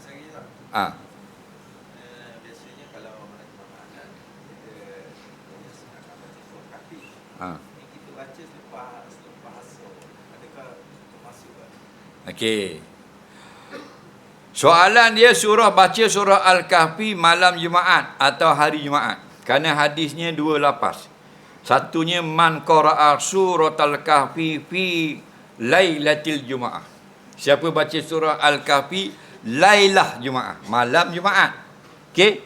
Saya kira Ah. eh, Biasanya kalau kan Kita surah kafir Ah. Kita baca selepas Selepas Adakah termasuk kan? Okey. Soalan dia surah baca surah Al-Kahfi malam Jumaat atau hari Jumaat. Kerana hadisnya dua lapas. Satunya man qara'a surah Al-Kahfi fi lailatul Jumaat. Siapa baca surah Al-Kahfi lailah Jumaat, malam Jumaat. Okey.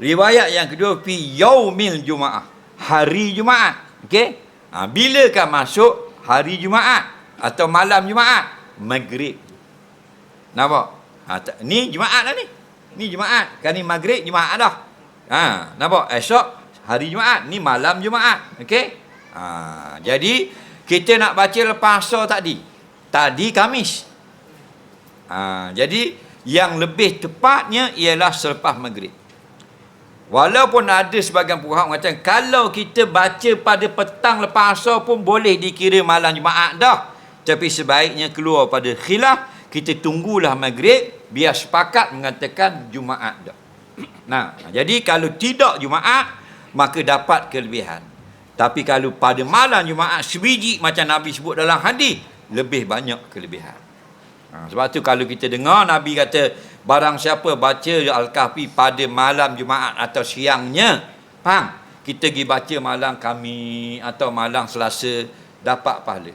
Riwayat yang kedua fi yaumil Jumaat, hari Jumaat. Okey. Ha, bilakah masuk hari Jumaat atau malam Jumaat? Maghrib. Nampak? Ha, tak, ni Jumaat lah ni. Ni Jumaat. Kan ni Maghrib Jumaat dah. Ha, nampak? Esok hari Jumaat. Ni malam Jumaat. Okey? Ha, jadi kita nak baca lepas asar tadi. Tadi Kamis. Ha, jadi yang lebih tepatnya ialah selepas Maghrib. Walaupun ada sebagian pihak mengatakan kalau kita baca pada petang lepas asar pun boleh dikira malam Jumaat dah. Tapi sebaiknya keluar pada khilaf, kita tunggulah maghrib biar sepakat mengatakan Jumaat dah. Nah, jadi kalau tidak Jumaat maka dapat kelebihan. Tapi kalau pada malam Jumaat sebiji macam Nabi sebut dalam hadis, lebih banyak kelebihan. Ha, sebab tu kalau kita dengar Nabi kata barang siapa baca Al-Kahfi pada malam Jumaat atau siangnya, faham? Kita pergi baca malam kami atau malam Selasa dapat pahala.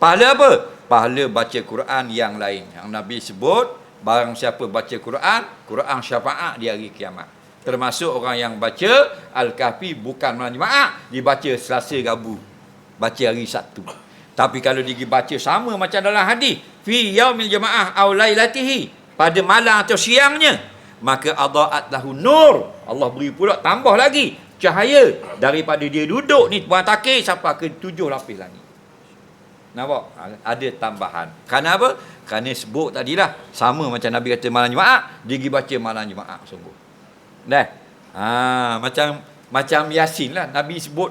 Pahala apa? Pahala baca Quran yang lain. Yang Nabi sebut barang siapa baca Quran, Quran syafaat di hari kiamat. Termasuk orang yang baca Al-Kahfi bukan malam Jumaat, dibaca Selasa Rabu. Baca hari Sabtu. Tapi kalau dia pergi baca sama macam dalam hadis, fi yaumil jamaah aw lailatihi, pada malam atau siangnya, maka adaat lahu nur. Allah beri pula tambah lagi cahaya daripada dia duduk ni buat takir sampai ke tujuh lapis langit. Nampak? Ada tambahan. Kerana apa? Kerana sebut tadilah sama macam Nabi kata malam Jumaat, dia pergi baca malam Jumaat sungguh. Dah. Ha, macam macam Yasin lah Nabi sebut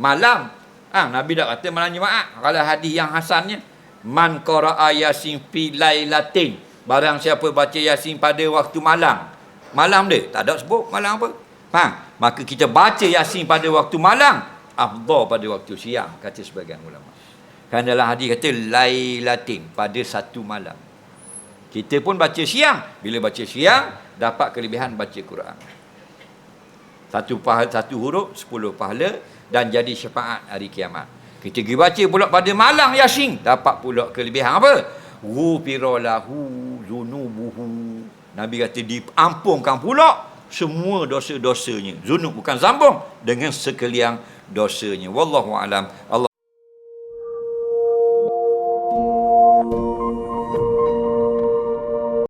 malam Ha, Nabi dah kata malam Jumaat. Kalau hadis yang hasannya, man qara'a yasin fi lailatin. Barang siapa baca yasin pada waktu malam. Malam dia, tak ada sebut malam apa. Faham? Maka kita baca yasin pada waktu malam, afdal pada waktu siang, kata sebagian ulama. Kan dalam hadis kata lailatin, pada satu malam. Kita pun baca siang. Bila baca siang, dapat kelebihan baca Quran. Satu pahala, satu huruf, sepuluh pahala dan jadi syafaat hari kiamat. Kita pergi baca pula pada malam Yasin, dapat pula kelebihan apa? Ghufira lahu zunubuhu. Nabi kata diampunkan pula semua dosa-dosanya. Zunub bukan zambung dengan sekalian dosanya. Wallahu alam.